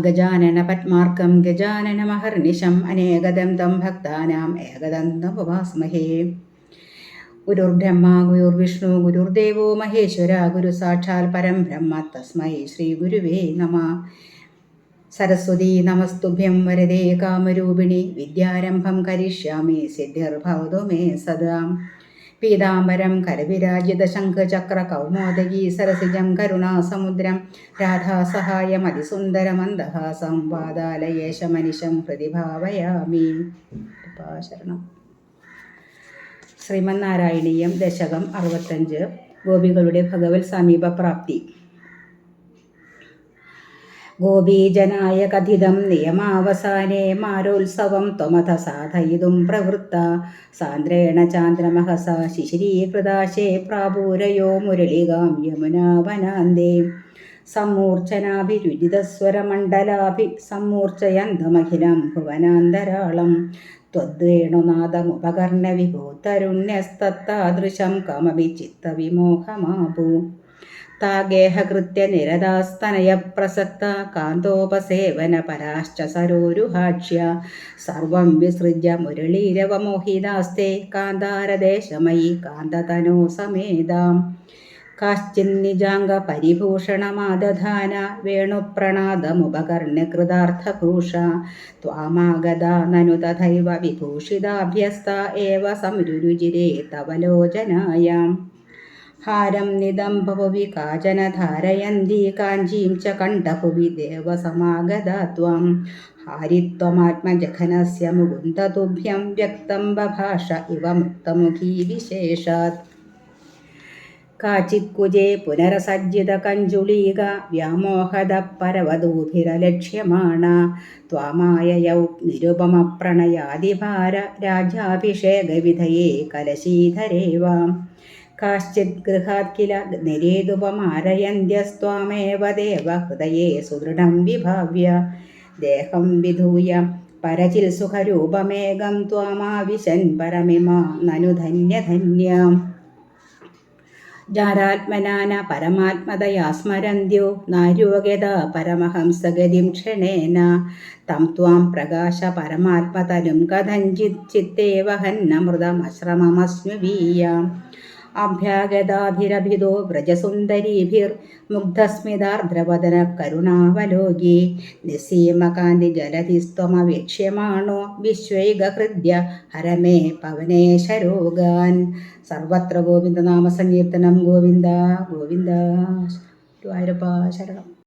അഗജാനന പത്മാർക്കം ഗജാനന മഹർനിശം അനേകദം തം ഭക്താനാം ഏകദന്തമുപാസ്മഹേ ഗുരുർബ്രഹ്മ ഗുരുർവിഷ്ണു ഗുരുർദേവോ മഹേശ്വര ഗുരു സാക്ഷാൽ പരം ബ്രഹ്മ തസ്മൈ ശ്രീ ഗുരുവേ നമ. സരസ്വതി നമസ്തുഭ്യം വരദേ കാമരൂപിണി വിദ്യാരംഭം കരിഷ്യാമി സിദ്ധിർഭവതു മേ സദാ. പീതാംബരം കരവിരാജിത ശംഖചക്ര കൗമോദകീ സരസിജം കരുണാസമുദ്രം രാധാസഹായമതിസുന്ദരമന്ദഹാസം വാദാലയേശമനിശം പ്രതിഭാവയാമി. ശരണം ശ്രീമന്നാരായണീയം ദശകം അറുപത്തഞ്ച്. ഗോപികളുടെ ഭഗവത് സമീപപ്രാപ്തി ഗോപീജനായ കഥിതം നിയമാവസാനേ മാരോത്സവം ത്വമഥ സാധയിതും പ്രവൃത്ത സാന്ദ്രേണ ചാന്ദ്രമഹസ ശിശിരീകൃതാശേ പ്രാപൂരയോ മുരളികാം യമുനാവനാന്തേ സമ്മൂർച്ഛനാഭിരുചിതസ്വരമണ്ഡലാഭി സമ്മൂർച്ഛയന്തമഖിലം ഭുവനാന്തരാളം त्वद्वेणुनादमुपकर्णविभो तरुण्यस्तत्तादृशं कमपि चित्तविमोहमापु तागेहकृत्य निरदास्तनयप्रसक्ता कान्तोपसेवनपराश्च सरोरुहाक्ष्या सर्वं विसृज्य मुरळीरवमोहितास्ते कान्तारदेशमयि कान्ततनो समेदाम् काश्चिन्निजाङ्गपरिभूषणमादधान वेणुप्रणादमुपकर्ण्यकृतार्थभूष त्वामागदा ननु तथैव विभूषिताभ्यस्ता एव संरुरुजिरे तव लोचनायाम् ഹാരം നിദംഭവി കാചന ധാരയന്തി കാഞ്ചീം ച കണ്ഠഭുവി ദേവസമാഗത ത്വം ഹാരിത്വമാത്മജഘനസ്യ മുകുന്ദതുഭ്യം വ്യക്തം ബഭാഷ ഇവ മുക്തമുഖീ വിശേഷാത് കാചിക്കുജേ പുനരസജ്ജിത കഞ്ചുളീക വ്യാമോഹത പരവധൂഭിരലക്ഷ്യമാണ് ത്വാമായയൗ നിരുപമ പ്രണയാതിഭാര രാജാഭിഷേകവിധയേ കലശീധരേവാം കാശ്ചിത് ഗൃഹാത് കില നിരേതുപമാരയന്ത്യസ്ത്വാമേവ ദേവ ഹൃദയേ സുദൃഢം വിഭാവ്യ. ദേഹം വിധൂയ പരചിൽ സുഖരൂപമേകം ത്വാമാവിശൻ പരമിമാ നനു ധന്യധന്യാം ജാരാത്മനാന പരമാത്മതയാ സ്മരന്ത്യോ നാര്യോഗ്യത പരമഹംസഗതിം ക്ഷണേന. തം ത്വാം പ്രകാശ പരമാത്മതനും കഥഞ്ചിത് ചിത്തേ വഹന്നമൃതമശ്രമമസ്നുവീയാം അഭ്യാഗതാഭിരഭിതോ വ്രജസുന്ദരീഭിർമുഗ്ധസ്മിതാർദ്രവദന കരുണാവലോകി. നിസീമകാന്തി ജലധിസ്ത്വമവീക്ഷ്യമാണോ വിശ്വൈകഹൃദ്യ? ഹരമേ പവനേശരോഗാൻ സർവത്ര ഗോവിന്ദനാമസങ്കീർത്തനം ഗോവിന്ദ ഗോവിന്ദ. ഗുരുവായൂരപ്പ ശരണം.